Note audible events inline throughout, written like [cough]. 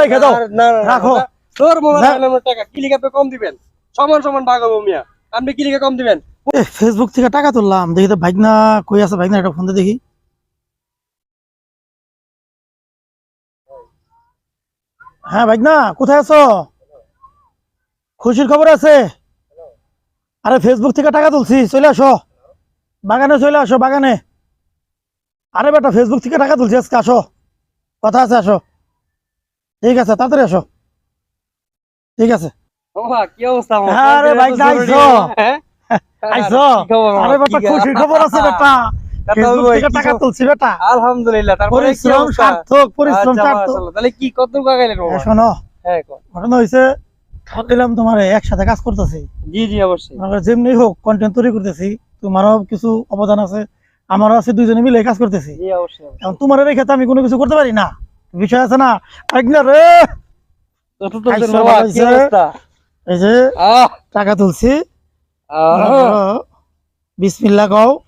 রেখে দাও। আর না, না, না, রাখো। তোর মোবাইল টাকা ক্লিক কম দিবেন। সমান সমান ভাগ হব মিয়া। আপনি ক্লিকে কম দিবেন। ফেসবুক থেকে টাকা তুললাম। দেখি তো কই আছে একটা ফোন দেখি। হ্যাঁ ভাইগনা কোথায় আছো? খুশির খবর আছে? আরে ফেসবুক থেকে টাকা তুলছি চলে আসো। বাগানে চলে আসো বাগানে। আরে বেটা ফেসবুক থেকে টাকা তুলছি আজকে আসো। কথা আছে আসো। ঠিক আছে তাড়াতাড়ি আসো। ঠিক আছে। বাবা কি অবস্থা আমার? আরে ভাই? হ্যাঁ? আইছো? কি খবর আমার? আরে বেটা কি- খুশির খবর আছে বেটা। তা তো ফেসবুক ভাই, থেকে কি টাকা তুলছি বেটা। আলহামদুলিল্লাহ তারপরে পরিশ্রম সার্থক পরিশ্রম আচ্ছা, সার্থক। তাহলে কি কত টাকা গেলেন শোনো। হ্যাঁ ঘটনা হয়েছে দিলাম তোমার একসাথে কাজ করতেছি। জি জি অবশ্যই। যেমনি হোক কন্টেন্ট তৈরি করতেছি। তোমারও কিছু অবদান আছে। আমারও আছে দুইজনে মিলে কাজ করতেছি। জি অবশ্যই তোমার রেখে তো আমি কোনো কিছু করতে পারি না। বিষয় আছে না? রে! এই যে টাকা তুলছি। বিসমিল্লা কও।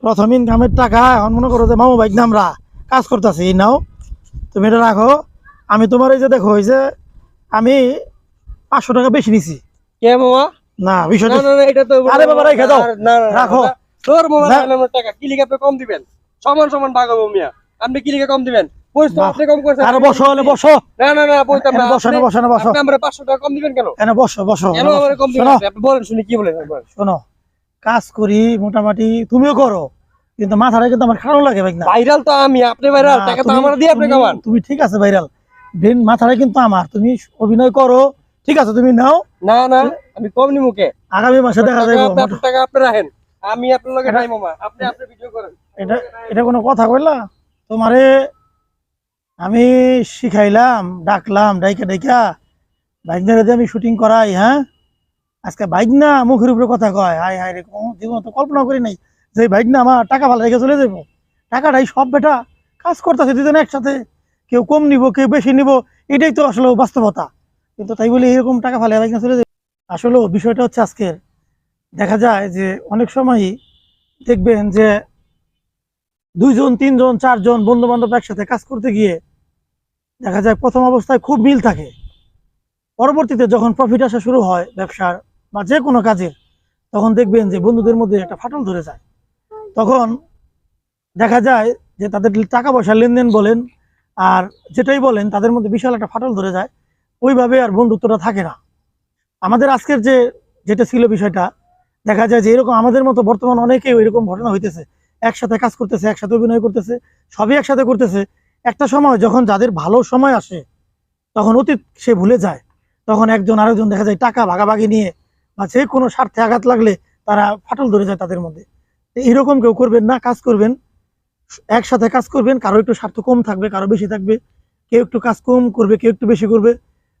প্রথম- ইনকামের টাকা এখন মনে করো যে মামু বাইক আমরা কাজ করতেছি নাও। তুমি এটা রাখো। আমি তোমার এই যে দেখো এই যে আমি পাঁচশো টাকা বেশি নিছি। কে মামা? না বিষয়টা না না এটা তো আরে বাবা, রেখে দাও। তোর টাকা। কম দিবেন? সমান সমান ভাগ মিয়া। আপনি দিবেন? আপনি কম করছেন। আরে বসো হলে বসো। না না না বলতাম না এনে বসো না আপনি- বসো না বসো আপনি আমরা 500 টাকা কম দিবেন কি। কাজ করি মোটামুটি তুমিও করো কিন্তু মাথাটা কিন্তু আমার খারাপ লাগে ভাই ভাইরাল তো আমি আপনি ভাইরাল টাকা তো তুমি- আমার দিয়ে আপনি কামান। তুমি ঠিক আছে ভাইরাল। ব্রেন মাথাটা কিন্তু আমার তুমি অভিনয় করো ঠিক আছে তুমি নাও। না না আমি কম নি মুখে আগামী মাসে দেখা যাবে টাকা আপনি রাখেন। আমি আপনার লগে নাই মামা আপনি আপনি ভিডিও করেন। এটা এটা কোনো কথা কইলা? তোমারে আমি শিখাইলাম, ডাকলাম, ডাইকা ডাইকা বাইক দিয়ে আমি শুটিং করাই হ্যাঁ? আজকে বাইক না মুখের উপরে কথা কয় হাই হাই রে জীবন তো কল্পনা করি নাই যে বাইক না আমার টাকা ভালো রেখে চলে যাব টাকাটাই সব বেটা, কাজ করতেছে দুজন একসাথে, কেউ কম নিব, কেউ বেশি নিব, এটাই তো আসলে বাস্তবতা। কিন্তু তাই বলে এরকম টাকা ফালে বাইক না চলে যাবে আসলে বিষয়টা হচ্ছে আজকের। দেখা যায় যে অনেক সময়ই দেখবেন যে দুইজন, তিনজন, চারজন বন্ধু বান্ধব একসাথে কাজ করতে গিয়ে দেখা যায় প্রথম অবস্থায় খুব মিল থাকে। পরবর্তীতে যখন প্রফিট আসা শুরু হয় ব্যবসার বা যে কোনো কাজের, তখন দেখবেন যে বন্ধুদের মধ্যে একটা ফাটল ধরে যায়। তখন দেখা যায় যে তাদের টাকা পয়সা লেনদেন বলেন আর যেটাই বলেন, তাদের মধ্যে বিশাল একটা ফাটল ধরে যায়। ওইভাবে আর বন্ধুত্বটা থাকে না। আমাদের আজকের যে, যেটা ছিল বিষয়টা, দেখা যায় যে এরকম আমাদের মতো বর্তমান অনেকেই এরকম ঘটনা হইতেছে। একসাথে কাজ করতেছে, একসাথে অভিনয় করতেছে, সবই একসাথে করতেছে। একটা সময় যখন যাদের ভালো সময় আসে, তখন অতীত সে ভুলে যায়। তখন একজন আরেকজন দেখা যায় টাকা ভাগাভাগি নিয়ে বা যে কোনো স্বার্থে আঘাত লাগলে তারা ফাটল ধরে যায় তাদের মধ্যে। এইরকম কেউ করবেন না, কাজ করবেন। একসাথে কাজ করবেন, কারও একটু স্বার্থ কম থাকবে, কারও বেশি থাকবে। কেউ একটু কাজ কম করবে, কেউ একটু বেশি করবে।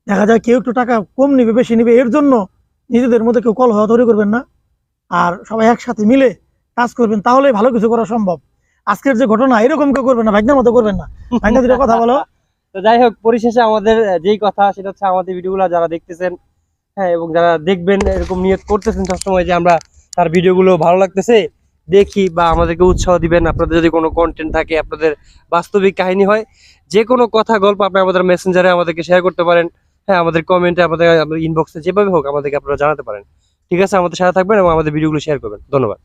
দেখা যায় কেউ একটু টাকা কম নিবে, বেশি নিবে, এর জন্য নিজেদের মধ্যে কেউ কলহ তৈরি করবেন না। আর সবাই একসাথে মিলে কাজ করবেন তাহলে ভালো কিছু করা সম্ভব। আজকের যে ঘটনা, এরকম কেউ করবেন না, ভাগ্যের মতো করবেন না। ভাগ্য দুটো কথা বলো। [laughs] তো যাই হোক, পরিশেষে আমাদের যেই কথা, সেটা হচ্ছে আমাদের ভিডিওগুলো যারা দেখতেছেন হ্যাঁ এবং যারা দেখবেন, এরকম নিয়ত করতেছেন সবসময় যে আমরা তার ভিডিওগুলো ভালো লাগতেছে, দেখি বা আমাদেরকে উৎসাহ দিবেন। আপনাদের যদি কোনো কন্টেন্ট থাকে, আপনাদের বাস্তবিক কাহিনী হয়, যে কোনো কথা, গল্প আপনি আমাদের মেসেঞ্জারে আমাদেরকে শেয়ার করতে পারেন। হ্যাঁ আমাদের কমেন্টে আমাদের ইনবক্সে যেভাবে হোক, আমাদেরকে আপনারা জানাতে পারেন। ঠিক আছে, আমাদের সাথে থাকবেন এবং আমাদের ভিডিওগুলো শেয়ার করবেন। ধন্যবাদ।